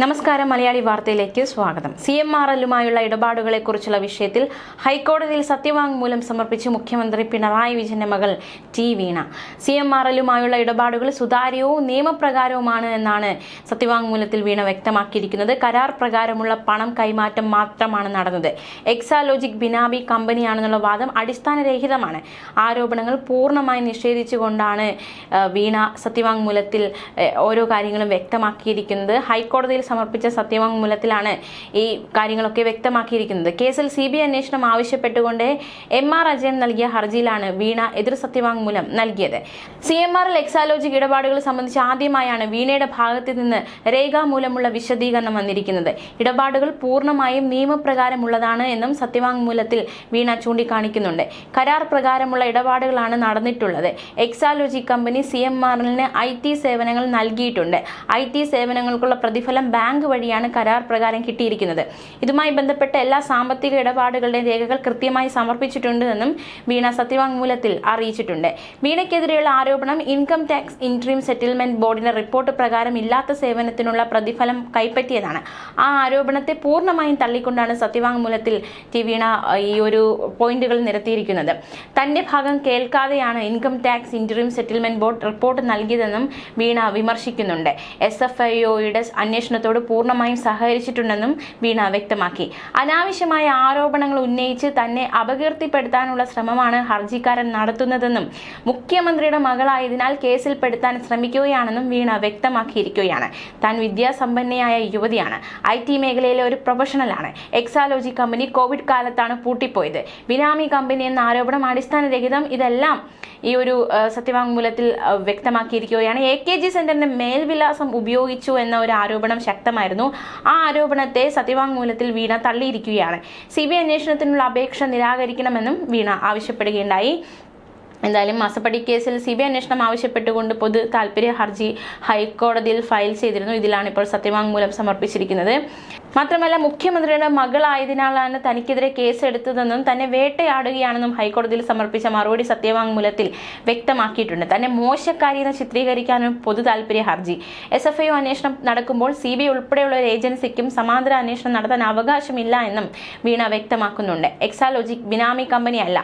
നമസ്കാരം. മലയാളി വാർത്തയിലേക്ക് സ്വാഗതം. സി എം ആർ എല്ലുമായുള്ള ഇടപാടുകളെക്കുറിച്ചുള്ള വിഷയത്തിൽ ഹൈക്കോടതിയിൽ സത്യവാങ്മൂലം സമർപ്പിച്ച് മുഖ്യമന്ത്രി പിണറായി വിജയന്റെ മകൾ T Veena. C M R എല്ലുമായുള്ള ഇടപാടുകൾ സുതാര്യവും നിയമപ്രകാരവുമാണ് എന്നാണ് സത്യവാങ്മൂലത്തിൽ വീണ വ്യക്തമാക്കിയിരിക്കുന്നത്. കരാർ പ്രകാരമുള്ള പണം കൈമാറ്റം മാത്രമാണ് നടന്നത്. എക്സാലോജിക് ബിനാബി കമ്പനിയാണെന്നുള്ള വാദം അടിസ്ഥാനരഹിതമാണ്. ആരോപണങ്ങൾ പൂർണമായി നിഷേധിച്ചുകൊണ്ടാണ് വീണ സത്യവാങ്മൂലത്തിൽ ഓരോ കാര്യങ്ങളും വ്യക്തമാക്കിയിരിക്കുന്നത്. ഹൈക്കോടതിയിൽ സമർപ്പിച്ച സത്യവാങ്മൂലത്തിലാണ് ഈ കാര്യങ്ങളൊക്കെ വ്യക്തമാക്കിയിരിക്കുന്നത്. കേസിൽ സി ബി അന്വേഷണം ആവശ്യപ്പെട്ടുകൊണ്ട് എം ആർ അജയൻ നൽകിയ ഹർജിയിലാണ് വീണ എതിർ സത്യവാങ്മൂലം നൽകിയത്. സി എം ആറിൽ എക്സാലോജിക് ഇടപാടുകൾ സംബന്ധിച്ച് ആദ്യമായാണ് വീണയുടെ ഭാഗത്ത് നിന്ന് രേഖാമൂലമുള്ള വിശദീകരണം വന്നിരിക്കുന്നത്. ഇടപാടുകൾ പൂർണമായും നിയമപ്രകാരമുള്ളതാണ് എന്നും സത്യവാങ്മൂലത്തിൽ വീണ ചൂണ്ടിക്കാണിക്കുന്നുണ്ട്. കരാർ പ്രകാരമുള്ള ഇടപാടുകളാണ് നടന്നിട്ടുള്ളത്. എക്സാലോജി കമ്പനി സി എം ആറിന് ഐ ടി സേവനങ്ങൾ നൽകിയിട്ടുണ്ട്. ഐ ടി സേവനങ്ങൾക്കുള്ള പ്രതിഫലം ബാങ്ക് വഴിയാണ് കരാർ പ്രകാരം കിട്ടിയിരിക്കുന്നത്. ഇതുമായി ബന്ധപ്പെട്ട എല്ലാ സാമ്പത്തിക ഇടപാടുകളുടെയും രേഖകൾ കൃത്യമായി സമർപ്പിച്ചിട്ടുണ്ട് എന്നും വീണ സത്യവാങ്മൂലത്തിൽ അറിയിച്ചിട്ടുണ്ട്. വീണയ്ക്കെതിരെയുള്ള ആരോപണം ഇൻകം ടാക്സ് ഇൻട്രീം സെറ്റിൽമെന്റ് ബോർഡിന്റെ റിപ്പോർട്ട് പ്രകാരം ഇല്ലാത്ത സേവനത്തിനുള്ള പ്രതിഫലം കൈപ്പറ്റിയതാണ്. ആ ആരോപണത്തെ പൂർണമായും തള്ളിക്കൊണ്ടാണ് സത്യവാങ്മൂലത്തിൽ ടി വീണ ഈ ഒരു പോയിന്റുകൾ നിരത്തിയിരിക്കുന്നത്. തന്റെ ഭാഗം കേൾക്കാതെയാണ് income tax interim settlement board report നൽകിയതെന്നും വീണ വിമർശിക്കുന്നുണ്ട്. എസ് എഫ് ഐ ഒയുടെ അന്വേഷണത്തോട് പൂർണമായും സഹകരിച്ചിട്ടുണ്ടെന്നും വീണ വ്യക്തമാക്കി. അനാവശ്യമായ ആരോപണങ്ങൾ ഉന്നയിച്ച് തന്നെ അപകീർത്തിപ്പെടുത്താനുള്ള ശ്രമമാണ് ഹർജിക്കാരൻ നടത്തുന്നതെന്നും മുഖ്യമന്ത്രിയുടെ മകളായതിനാൽ കേസിൽ പെടുത്താൻ ശ്രമിക്കുകയാണെന്നും വീണ വ്യക്തമാക്കിയിരിക്കുകയാണ്. താൻ വിദ്യാസമ്പന്നയായ യുവതിയാണ്. ഐ ടി മേഖലയിലെ ഒരു പ്രൊഫഷണലാണ്. എക്സാലോജി കമ്പനി കോവിഡ് കാലത്താണ് പൂട്ടിപ്പോയത്. ബിനാമി കമ്പനി എന്ന ആരോപണം അടിസ്ഥാനരഹിതം ഇതെല്ലാം ഈ ഒരു സത്യവാങ്മൂലത്തിൽ വ്യക്തമാക്കിയിരിക്കുകയാണ്. എ കെ ജി സെന്ററിന്റെ മേൽവിലാസം ഉപയോഗിച്ചു എന്ന ഒരു ആരോപണം ശക്തമായിരുന്നു ആ ആരോപണത്തെ സത്യവാങ്മൂലത്തിൽ വീണ തള്ളിയിരിക്കുകയാണ്. സി ബി അന്വേഷണത്തിനുള്ള അപേക്ഷ നിരാകരിക്കണമെന്നും വീണ ആവശ്യപ്പെടുകയുണ്ടായി. എന്തായാലും മാസപ്പടി കേസിൽ സി ബി ഐ അന്വേഷണം ആവശ്യപ്പെട്ടുകൊണ്ട് പൊതു താല്പര്യ ഹർജി ഹൈക്കോടതിയിൽ ഫയൽ ചെയ്തിരുന്നു. ഇതിലാണ് ഇപ്പോൾ സത്യവാങ്മൂലം സമർപ്പിച്ചിരിക്കുന്നത്. മാത്രമല്ല മുഖ്യമന്ത്രിയുടെ മകളായതിനാലാണ് തനിക്കെതിരെ കേസ് എടുത്തതെന്നും തന്നെ വേട്ടയാടുകയാണെന്നും ഹൈക്കോടതിയിൽ സമർപ്പിച്ച മറുപടി സത്യവാങ്മൂലത്തിൽ വ്യക്തമാക്കിയിട്ടുണ്ട്. തന്നെ മോശക്കാരി എന്ന് ചിത്രീകരിക്കാനും പൊതു താല്പര്യ ഹർജി. എസ് എഫ് ഐ അന്വേഷണം നടക്കുമ്പോൾ സി ബി ഐ ഉൾപ്പെടെയുള്ള ഒരു ഏജൻസിക്കും സമാന്തര അന്വേഷണം നടത്താൻ അവകാശമില്ല എന്നും വീണ വ്യക്തമാക്കുന്നുണ്ട്. എക്സാലോജിക് ബിനാമി കമ്പനിയല്ല.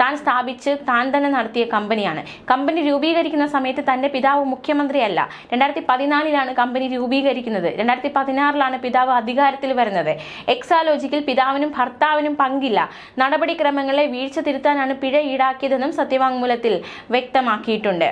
താൻ സ്ഥാപിച്ച് താൻ തന്നെ നടത്തിയ കമ്പനിയാണ്. കമ്പനി രൂപീകരിക്കുന്ന സമയത്ത് തന്റെ പിതാവ് മുഖ്യമന്ത്രിയല്ല. രണ്ടായിരത്തി പതിനാലിലാണ് കമ്പനി രൂപീകരിക്കുന്നത്. രണ്ടായിരത്തി പതിനാറിലാണ് പിതാവ് അധികാരത്തിൽ വരുന്നത്. എക്സാലോജിക്കിൽ പിതാവിനും ഭർത്താവിനും പങ്കില്ല. നടപടിക്രമങ്ങളെ വീഴ്ച തിരുത്താനാണ് പിഴ ഈടാക്കിയതെന്നും സത്യവാങ്മൂലത്തിൽ വ്യക്തമാക്കിയിട്ടുണ്ട്.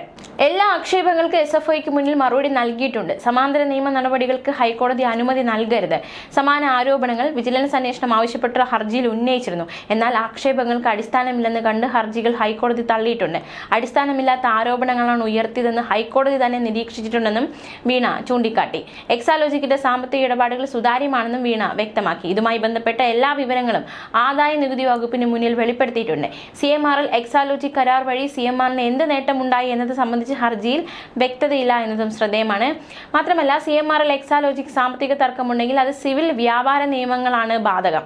എല്ലാ ആക്ഷേപങ്ങൾക്ക് എസ് എഫ് ഐക്ക് മുന്നിൽ മറുപടി നൽകിയിട്ടുണ്ട്. സമാന്തര നിയമ നടപടികൾക്ക് ഹൈക്കോടതി അനുമതി നൽകരുത്. സമാന ആരോപണങ്ങൾ വിജിലൻസ് അന്വേഷണം ആവശ്യപ്പെട്ട ഹർജിയിൽ ഉന്നയിച്ചിരുന്നു. എന്നാൽ ആക്ഷേപങ്ങൾക്ക് അടിസ്ഥാനമില്ലെന്ന് കണ്ട് ഹർജികൾ ഹൈക്കോടതി തള്ളിയിട്ടുണ്ട് അടിസ്ഥാനമില്ലാത്ത ആരോപണങ്ങളാണ് ഉയർത്തിയതെന്ന് ഹൈക്കോടതി തന്നെ നിരീക്ഷിച്ചിട്ടുണ്ടെന്നും വീണ ചൂണ്ടിക്കാട്ടി. എക്സാലോജിക്കിന്റെ സാമ്പത്തിക ഇടപാടുകൾ സുതാര്യമാണെന്നും വീണ വ്യക്തമാക്കി. ഇതുമായി ബന്ധപ്പെട്ട എല്ലാ വിവരങ്ങളും ആദായ നികുതി വകുപ്പിന് മുന്നിൽ വെളിപ്പെടുത്തിയിട്ടുണ്ട്. C M R L Exalogic കരാർ വഴി സി എം ആറിന് എന്ത് നേട്ടമുണ്ടായി എന്നത് സംബന്ധിച്ച് ഹർജിയിൽ വ്യക്തതയില്ല എന്നതും ശ്രദ്ധേയമാണ്. മാത്രമല്ല സി എം ആർ എൽ എക്സാലോജിക്ക് സാമ്പത്തിക തർക്കമുണ്ടെങ്കിൽ അത് സിവിൽ വ്യാപാര നിയമങ്ങളാണ് ബാധകം.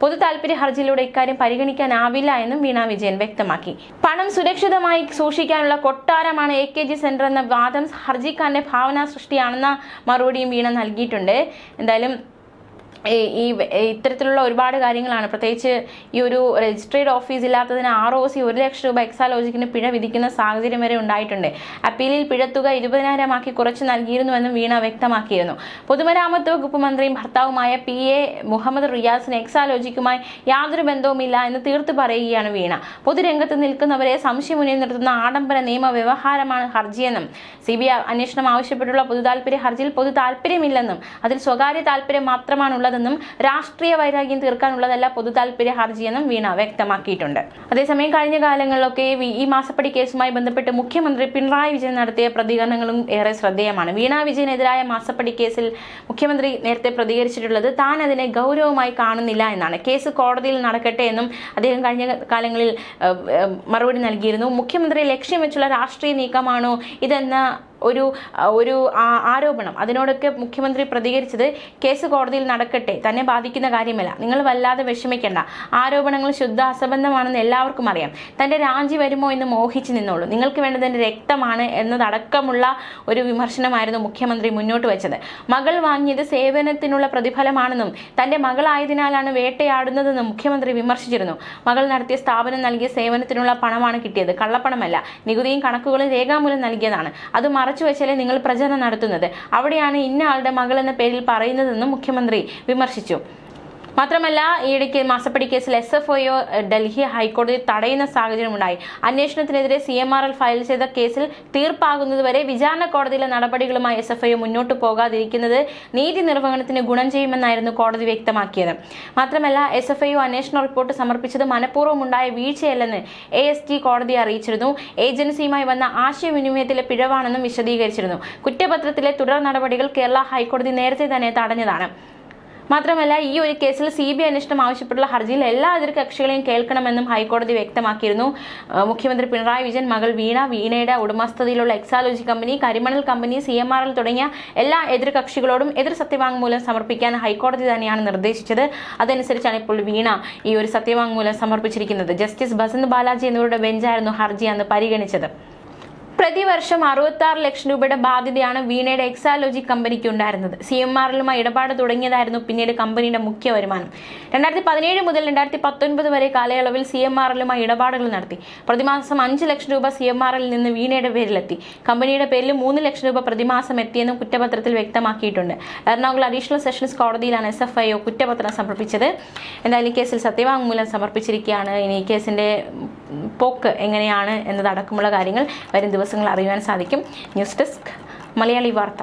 പൊതു താല്പര്യ ഹർജിയിലൂടെ ഇക്കാര്യം പരിഗണിക്കാനാവില്ല എന്നും വീണ വിജയൻ വ്യക്തമാക്കി. പണം സുരക്ഷിതമായി സൂക്ഷിക്കാനുള്ള കൊട്ടാരമാണ് എ കെ ജി സെന്റർ എന്ന വാദം ഹർജിക്കാരന്റെ ഭാവനാ സൃഷ്ടിയാണെന്ന മറുപടിയും വീണ നൽകിയിട്ടുണ്ട്. എന്തായാലും ഈ ഇത്തരത്തിലുള്ള ഒരുപാട് കാര്യങ്ങളാണ്. പ്രത്യേകിച്ച് ഈ ഒരു രജിസ്ട്രേഡ് ഓഫീസ് ഇല്ലാത്തതിന് ആർ ഒ സി ഒരു ലക്ഷം രൂപ എക്സാലോജിക്കിന് പിഴ വിധിക്കുന്ന സാഹചര്യം വരെ ഉണ്ടായിട്ടുണ്ട്. അപ്പീലിൽ പിഴത്തുക ഇരുപതിനായിരമാക്കി കുറച്ച് നൽകിയിരുന്നുവെന്നും വീണ വ്യക്തമാക്കിയിരുന്നു. പൊതുമരാമത്ത് വകുപ്പ് മന്ത്രിയും ഭർത്താവുമായ പി എ മുഹമ്മദ് റിയാസിന് എക്സാലോജിക്കുമായി യാതൊരു ബന്ധവുമില്ല എന്ന് തീർത്തു പറയുകയാണ് വീണ. പൊതുരംഗത്ത് നിൽക്കുന്നവരെ സംശയമുന്നിൽ നിർത്തുന്ന ആഡംബര നിയമ വ്യവഹാരമാണ് ഹർജിയെന്നും സി ബി ഐ അന്വേഷണം ആവശ്യപ്പെട്ടുള്ള പൊതു താല്പര്യ ഹർജിയിൽ പൊതു താല്പര്യമില്ലെന്നും അതിൽ സ്വകാര്യ താല്പര്യം മാത്രമാണുള്ളതെന്നും രാഷ്ട്രീയ വൈരാഗ്യം തീർക്കാനുള്ളതല്ല പൊതു താല്പര്യ ഹർജിയെന്നും വീണ വ്യക്തമാക്കിയിട്ടുണ്ട്. അതേസമയം കഴിഞ്ഞ കാലങ്ങളിലൊക്കെ ഈ മാസപ്പടി കേസുമായി ബന്ധപ്പെട്ട് മുഖ്യമന്ത്രി പിണറായി വിജയൻ നടത്തിയ പ്രതികരണങ്ങളും ഏറെ ശ്രദ്ധേയമാണ്. വീണ വിജയനെതിരായ മാസപ്പടി കേസിൽ മുഖ്യമന്ത്രി നേരത്തെ പ്രതികരിച്ചിട്ടുള്ളത് താൻ അതിനെ ഗൗരവമായി കാണുന്നില്ല എന്നാണ്. കേസ് കോടതിയിൽ നടക്കട്ടെ എന്നും അദ്ദേഹം കഴിഞ്ഞ കാലങ്ങളിൽ മറുപടി നൽകിയിരുന്നു. മുഖ്യമന്ത്രി ലക്ഷ്യം വെച്ചുള്ള രാഷ്ട്രീയ നീക്കമാണോ ഇതെന്ന ഒരു ഒരു ആരോപണം. അതിനോടൊക്കെ മുഖ്യമന്ത്രി പ്രതികരിച്ചത് കേസ് കോടതിയിൽ നടക്കട്ടെ തന്നെ ബാധിക്കുന്ന കാര്യമല്ല. നിങ്ങൾ വല്ലാതെ വിഷമിക്കേണ്ട. ആരോപണങ്ങൾ ശുദ്ധ അസംബന്ധമാണെന്ന് എല്ലാവർക്കും അറിയാം. തന്റെ രാജി വരുമോ എന്ന് മോഹിച്ചു നിന്നോളൂ. നിങ്ങൾക്ക് വേണ്ടത് എന്റെ രക്തമാണ് എന്നതടക്കമുള്ള ഒരു വിമർശനമായിരുന്നു മുഖ്യമന്ത്രി മുന്നോട്ട് വെച്ചത്. മകൾ വാങ്ങിയത് സേവനത്തിനുള്ള പ്രതിഫലമാണെന്നും തന്റെ മകളായതിനാലാണ് വേട്ടയാടുന്നതെന്നും മുഖ്യമന്ത്രി വിമർശിച്ചിരുന്നു. മകൾ നടത്തിയ സ്ഥാപനം നൽകിയ സേവനത്തിനുള്ള പണമാണ് കിട്ടിയത്. കള്ളപ്പണമല്ല. നികുതിയും കണക്കുകളും രേഖാമൂലം നൽകിയതാണ്. അത് മറച്ചു വെച്ചാലേ നിങ്ങൾ പ്രചരണം നടത്തുന്നത്. അവിടെയാണ് ഇന്ന ആളുടെ മകൾ എന്ന പേരിൽ പറയുന്നതെന്നും മുഖ്യമന്ത്രി വിമർശിച്ചു. മാത്രമല്ല ഈയിടയ്ക്ക് മാസപ്പടി കേസിൽ എസ് എഫ് ഒ ഡൽഹി ഹൈക്കോടതി തടയുന്ന സാഹചര്യമുണ്ടായി. അന്വേഷണത്തിനെതിരെ C M R L file ചെയ്ത കേസിൽ തീർപ്പാകുന്നതുവരെ വിചാരണ കോടതിയിലെ നടപടികളുമായി എസ് എഫ് ഐ മുന്നോട്ട് പോകാതിരിക്കുന്നത് നീതി നിർവഹണത്തിന് ഗുണം ചെയ്യുമെന്നായിരുന്നു കോടതി വ്യക്തമാക്കിയത്. മാത്രമല്ല എസ് എഫ് ഐ അന്വേഷണ റിപ്പോർട്ട് സമർപ്പിച്ചത് മനഃപൂർവം ഉണ്ടായ വീഴ്ചയല്ലെന്ന് എ എസ് ടി കോടതിയെ അറിയിച്ചിരുന്നു. ഏജൻസിയുമായി വന്ന ആശയവിനിമയത്തിലെ പിഴവാണെന്നും വിശദീകരിച്ചിരുന്നു. കുറ്റപത്രത്തിലെ തുടർ നടപടികൾ കേരള ഹൈക്കോടതി നേരത്തെ തന്നെ തടഞ്ഞതാണ്. മാത്രമല്ല ഈ ഒരു കേസിൽ സി ബി ഐ അന്വേഷണം ആവശ്യപ്പെട്ടുള്ള ഹർജിയിൽ എല്ലാ എതിർകക്ഷികളെയും കേൾക്കണമെന്നും ഹൈക്കോടതി വ്യക്തമാക്കിയിരുന്നു. മുഖ്യമന്ത്രി പിണറായി വിജയൻ മകൾ വീണ വീണയുടെ ഉടമസ്ഥതയിലുള്ള എക്സാലോജി കമ്പനി കരിമണൽ company C M R L തുടങ്ങിയ എല്ലാ എതിർകക്ഷികളോടും എതിർ സത്യവാങ്മൂലം സമർപ്പിക്കാൻ ഹൈക്കോടതി തന്നെയാണ് നിർദ്ദേശിച്ചത്. അതനുസരിച്ചാണ് ഇപ്പോൾ വീണ ഈ ഒരു സത്യവാങ്മൂലം സമർപ്പിച്ചിരിക്കുന്നത്. ജസ്റ്റിസ് ബസന്ത് ബാലാജി എന്നിവരുടെ ബെഞ്ചായിരുന്നു ഹർജി അന്ന് പരിഗണിച്ചത്. പ്രതിവർഷം അറുപത്തി ലക്ഷം രൂപയുടെ ബാധ്യതയാണ് വീണയുടെ എക്സാലോജി കമ്പനിക്ക് ഉണ്ടായിരുന്നത്. സി എം ആറിലുമായി ഇടപാട് തുടങ്ങിയതായിരുന്നു പിന്നീട് കമ്പനിയുടെ മുഖ്യ വരുമാനം. രണ്ടായിരത്തി പതിനേഴ് മുതൽ രണ്ടായിരത്തി പത്തൊൻപത് വരെ കാലയളവിൽ സി എം ആറിലുമായി ഇടപാടുകൾ നടത്തി. പ്രതിമാസം അഞ്ച് ലക്ഷം രൂപ സി എം ആറിൽ നിന്ന് വീണയുടെ പേരിലെത്തി. കമ്പനിയുടെ പേരിൽ മൂന്ന് ലക്ഷം രൂപ പ്രതിമാസം എത്തിയെന്നും കുറ്റപത്രത്തിൽ വ്യക്തമാക്കിയിട്ടുണ്ട്. എറണാകുളം അഡീഷണൽ സെഷൻസ് കോടതിയിലാണ് എസ് എഫ് ഐ ഒ കുറ്റപത്രം സമർപ്പിച്ചത്. എന്തായാലും കേസിൽ സത്യവാങ്മൂലം സമർപ്പിച്ചിരിക്കുകയാണ്. ഇനി കേസിന്റെ പോക്ക് എങ്ങനെയാണ് എന്നതടക്കമുള്ള കാര്യങ്ങൾ വരും ദിവസങ്ങൾ അറിയുവാൻ സാധിക്കും. ന്യൂസ് ഡെസ്ക് മലയാളി വാർത്ത.